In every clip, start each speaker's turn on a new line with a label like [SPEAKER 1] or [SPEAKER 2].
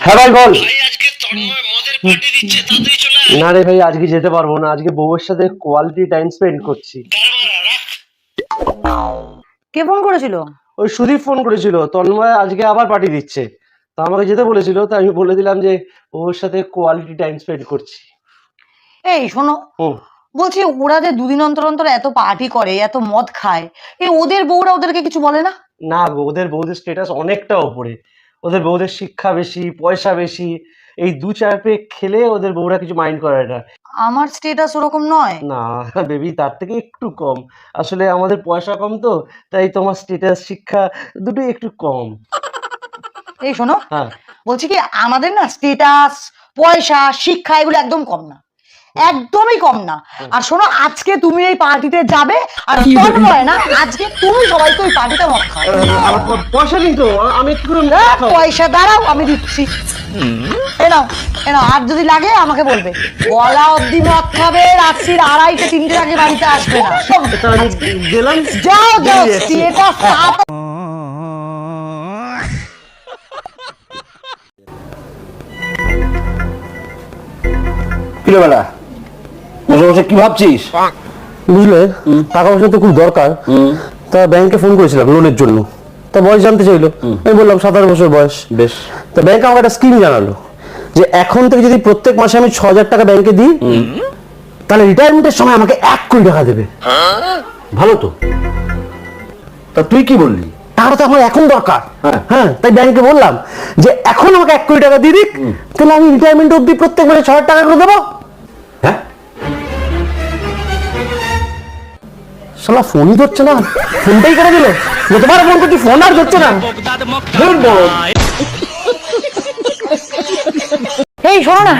[SPEAKER 1] হ্যাঁ ভাই বল। না রে ভাই আজকে যেতে পারব না। আজকে বউয়ের সাথে কোয়ালিটি টাইম স্পেন্ড করছি।
[SPEAKER 2] কে ফোন করেছিল?
[SPEAKER 1] ওই সুদীপ ফোন করেছিল। তন্ময় আজকে আবার পার্টি দিচ্ছে। তো আমাকে যেতে বলেছিল তো আমি বলে দিলাম যে ওর সাথে কোয়ালিটি টাইম স্পেন্ড করছি।
[SPEAKER 2] এই শোনো।
[SPEAKER 1] হুম।
[SPEAKER 2] বলছি ওরা যে দুদিন অন্তর অন্তর এত পার্টি করে এত মদ খায় এই ওদের বউরা ওদেরকে কিছু বলে না?
[SPEAKER 1] না গো ওদের বউদের স্টেটাস অনেকটা ওপরে। ওদের বউদের শিক্ষা বেশি পয়সা বেশি এই দু চার পেক খেলে ওদের বউরা কিছু মাইন্ড করে না।
[SPEAKER 2] আমার স্টেটাস ওরকম নয়।
[SPEAKER 1] না বেবি তার থেকে একটু কম। আসলে আমাদের পয়সা কম তো তাই তোমার স্টেটাস শিক্ষা দুটোই একটু কম।
[SPEAKER 2] এই শোনো
[SPEAKER 1] হ্যাঁ।
[SPEAKER 2] বলছি কি আমাদের না স্টেটাস পয়সা শিক্ষা এগুলো একদম কম না। একদমই কম না। আর শোনো আজকে তুমি এই পার্টিতে যাবে আর তন্ময় না আজকে তুমি সবাইকে ওই পার্টিতে মদ খাও।
[SPEAKER 1] পয়সা তো আমি খাব।
[SPEAKER 2] পয়সা দাঁড়াও আমি দিচ্ছি। এ নাও এ নাও আর যদি লাগে আমাকে বলবে। গলা অব্দি মদ খাবে রাত্রির আড়াইটে তিনটে আগে বাড়িতে আসবে না।
[SPEAKER 1] গেলাম
[SPEAKER 2] যাও যাও।
[SPEAKER 3] কিলো বেলা? বসে বসে কি ভাবছিস?
[SPEAKER 1] বুঝলে? টাকা পয়সা তো খুব দরকার। তা ব্যাংকে ফোন করেছিলাম লোনের জন্য। তা বয়স জানতে চাইলো। আমি বললাম সাতাশ বছর বয়স।
[SPEAKER 3] বেশ।
[SPEAKER 1] তা ব্যাংক আমাকে একটা স্কিম জানালো যে এখন থেকে যদি প্রত্যেক মাসে আমি ছ হাজার টাকা ব্যাংকে দিই তাহলে রিটায়ারমেন্টের সময় আমাকে এক কোটি টাকা দেবে।
[SPEAKER 3] ভালো তো। তা তুই কি বললি?
[SPEAKER 1] টাকাটা তো আমার এখন দরকার।
[SPEAKER 3] হ্যাঁ।
[SPEAKER 1] হ্যাঁ তাই ব্যাংকে বললাম যে এখন আমাকে এক কোটি টাকা দিয়ে দিক তাহলে আমি রিটায়ারমেন্ট অব্দি প্রত্যেক মাসে ছ হাজার টাকা করে দেবো। শালা ফোনই ধরছে না। ফোনটাই করে দিল। যতবার ফোন করছি ফোন আর ধরছে না।
[SPEAKER 2] এই শোনো না।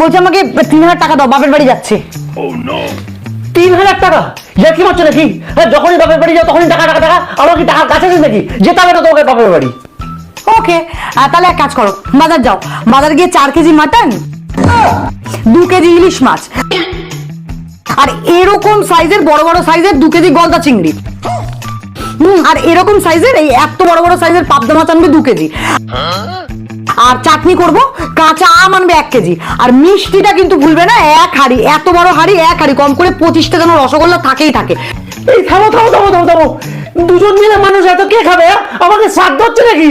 [SPEAKER 2] বলছে আমাকে তিন হাজার টাকা দাও বাপের বাড়ি যাচ্ছে।
[SPEAKER 1] তিন হাজার টাকা? ইয়া কি হচ্ছে নাকি? হ্যাঁ যখনই বাপের বাড়ি যাও তখনই টাকা টাকা টাকা। আমার কি টাকার কাছে নাকি? যেতে হবে না তোমাকে বাপের বাড়ি।
[SPEAKER 2] ওকে তাহলে এক কাজ করো। বাজার যাও। বাজার গিয়ে চার কেজি মাটন দু কেজি ইলিশ মাছ। আর এরকম সাইজের বড় বড় সাইজের দু কেজি গলদা চিংড়ি। হুম আর এরকম সাইজের এই এত বড় বড় সাইজের পাবদা মাছ আনবে দু কেজি। আর চাটনি করব কাঁচা আম আনবে এক কেজি। আর মিষ্টিটা কিন্তু ভুলবে না এক হাড়ি এত বড় হাড়ি এক হাড়ি কম করে পঁচিশটা যেন রসগোল্লা থাকেই থাকে।
[SPEAKER 1] এই থামো থামো থামো থামো থামো। দুজন মিলে মানুষ এত কে খাবে হ্যাঁ? আমাকে শ্রাদ্ধ হচ্ছে নাকি?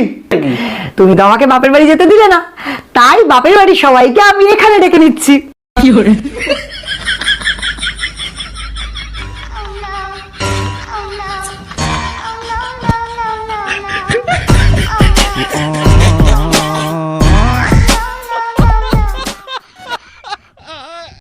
[SPEAKER 2] তুমি তো আমাকে বাপের বাড়ি যেতে দিলে না। তাই বাপের বাড়ি সবাইকে আমি এখানে ডেকে নিচ্ছি।